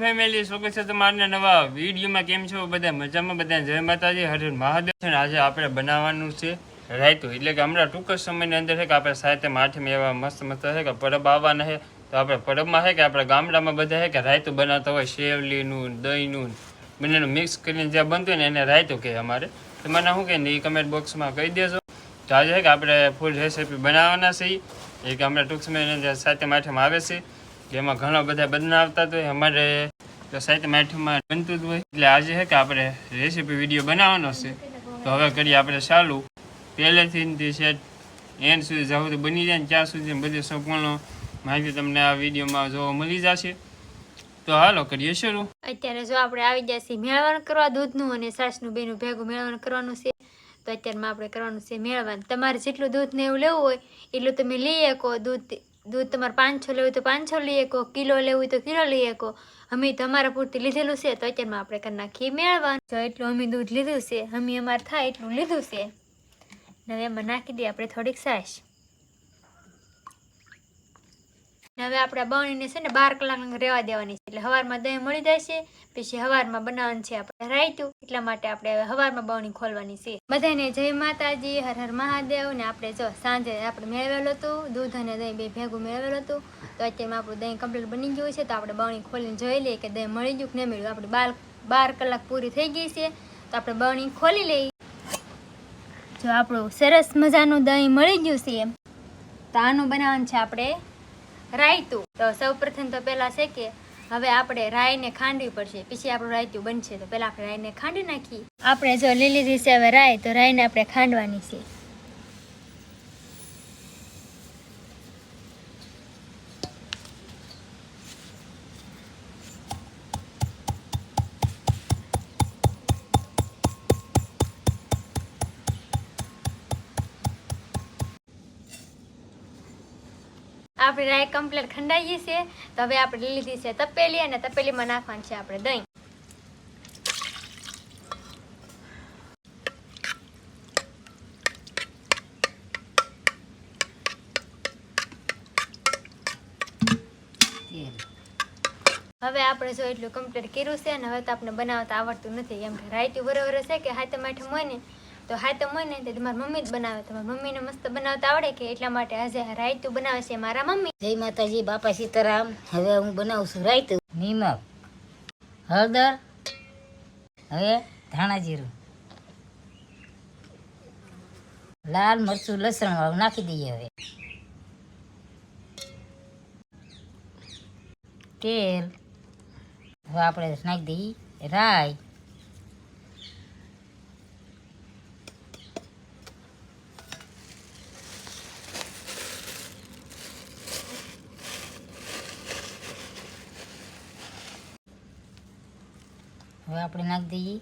Family સ્વાગત છે તમારા નવા વિડીયોમાં. કેમ છો બધા? મજામાં બધા? જય માતાજી. હરે મહાદેવ. છે આજે આપણે બનાવવાનું છે રાયતું. એટલે કે હમણાં ટૂંક જ સમયની અંદર છે કે આપણે સાહિત્યમાં આઠમી એવા મસ્ત મસ્ત છે કે પરબ આવવાના છે. તો આપણે પરબમાં છે કે આપણા ગામડામાં બધા છે કે રાયતું બનાવતા હોય. શેવલીનું, દહીંનું, બંનેનું મિક્સ કરીને જ્યાં બનતું હોય ને એને રાયતું કહે અમારે. તો મને શું કહે ને એ કમેન્ટ બોક્સમાં કહી દેજો. તો આજે છે કે આપણે ફૂલ રેસીપી બનાવવાના છીએ એ કે હમણાં ટૂંક સમયની અંદર સાહિત્યમાં આઠમ આવે છે. જેમાં ઘણા બધા બનાવતા તો અમારે તો સાહિત્ય આઠમમાં બનતું જ હોય. એટલે આજે છે કે આપણે રેસીપી વીડિયો બનાવવાનો છે. તો હવે કરીએ આપણે ચાલુ. પહેલેથી સેટ એન્ડ સુધી જવું તો બની જાય ને ત્યાં સુધી બધી સંપૂર્ણ માહિતી તમને આ વિડીયોમાં જોવા મળી જશે. તો હાલો કરીએ શરૂ. અત્યારે જો આપણે આવી છીએ મેળવણ કરવા દૂધનું અને સાસનું બેનું ભેગું મેળવણ કરવાનું છે. તો અત્યારમાં આપણે કરવાનું છે મેળવણ. તમારે જેટલું દૂધ ને એવું લેવું હોય એટલું તમે લઈ શકો. દૂધ દૂધ તમારે પાંચસો લેવું તો પાંચસો લઈ શકો, કિલો લેવું તો કિલો લઈ શકો. અમે તમારા પૂરતી લીધેલું છે, તો અત્યારમાં આપણે કરી નાખીએ મેળવણ જો એટલું અમે દૂધ લીધું છે, અમે અમારે થાય એટલું લીધું છે. હવે એમાં નાખી દઈએ આપણે થોડીક સાસ હવે આપણે બનીને છે ને બાર કલાક રહેવા દેવાની છે, એટલે હવારમાં દહીં મળી જાય છે પછી હવારમાં બનાવવાનું છે આપણે રાયતું. એટલા માટે આપણે હવે હવારમાં બવણી ખોલવાની છે. બધાને જય માતાજી, હર હર મહાદેવ ને આપણે જો સાંજે આપણે મેળવેલું હતું, દૂધ અને દહીં બે ભેગું મેળવેલું હતું, તો અત્યારમાં આપણું દહીં કમ્પ્લીટ બની ગયું છે, તો આપણે બવણી ખોલીને જોઈ લઈએ કે દહીં મળી ગયું કે નહીં મળ્યું. આપણે બાર બાર કલાક પૂરી થઈ ગઈ છે, તો આપણે બવણી ખોલી લઈએ. જો આપણું સરસ મજાનું દહીં મળી ગયું છે, તો આનું બનાવવાનું છે આપણે રાયતું. તો સૌ પ્રથમ તો પહેલાં છે કે હવે આપણે રાઈને ખાંડવી પડશે. પછી આપણું રાયતું બનશે. તો પહેલાં આપણે રાઈને ખાંડી નાખીએ. આપણે જો લીલી દીશે હવે રાય, તો રાઈને આપણે ખાંડવાની છે. આપણી રાય કમ્પ્લીટ ખંડાઈ ગઈ છે. તો હવે આપણે લીધી છે તપેલી અને તપેલીમાં નાખવાનું છે આપણે દહીં. હવે આપણે જો એટલું કમ્પ્લીટ કર્યું છે અને હવે તો આપણે બનાવતા આવડતું નથી. કેમ કે રાયતું બરોબર છે કે હાથે માઠે હોય ને તો હા, તો મને તે તમારી મમ્મી જ બનાવે. તો મારી મમ્મીને મસ્ત બનાવતા આવડે કે એટલા માટે આજે રાયતું બનાવે છે મારા મમ્મી. જય માતાજી, બાપા સીતારામ. હવે હું બનાવું છું રાયતું. નિમક, હળદર, હવે ધાણા જીરું. લાલ મરચું, લસણ વાળું નાખી દઈએ હવે. તેલ, હવે આપણે નાખી દઈએ રાઈ. હવે આપણે નાખી દઈએ.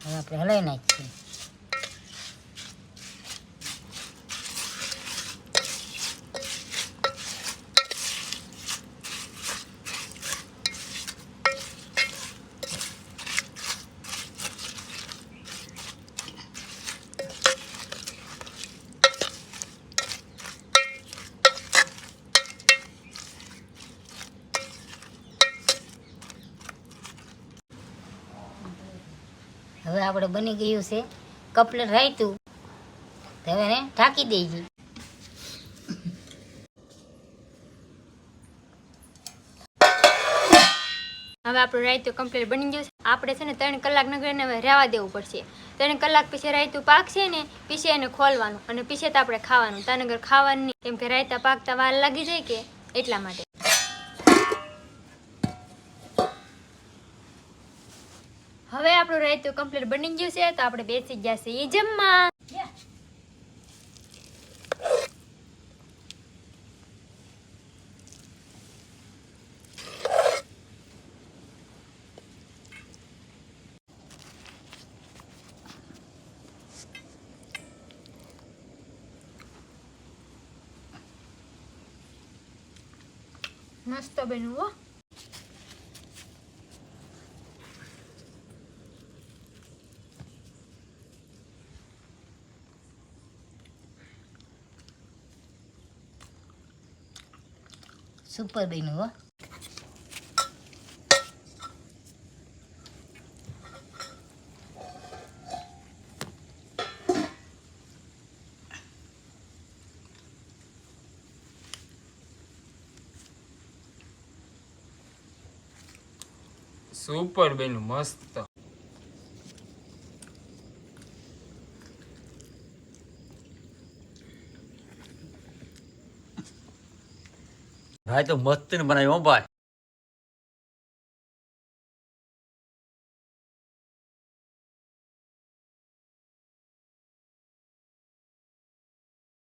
હવે આપણે હલાવી નાખીએ. હવે આપણે બની ગયું છે કપલેટ રાયતું. હવે એને ઢાંકી દઈએ હવે આપણું રાયતું કમ્પ્લીટ બની ગયું છે. આપણે છે ને ત્રણ કલાક નગરને હવે રહેવા દેવું પડશે. ત્રણ કલાક પછી રાયતું પાકશે ને, પીછે એને ખોલવાનું. અને પીસે તો આપણે ખાવાનું. તાનગર ખાવાનું. નહીં કેમ કે રાયતા પાકતા વાર લાગી જાય કે એટલા માટે. હવે આપણું રાયતું કમ્પ્લીટ બની ગયું છે, તો આપણે બેસી ગયા છીએ જમવા. મસ્ત બન્યું હો. સુપર બન્યું હો સુપર બેનું મસ્ત ભાઈ તો મસ્ત ને બનાવ્યો હો ભાઈ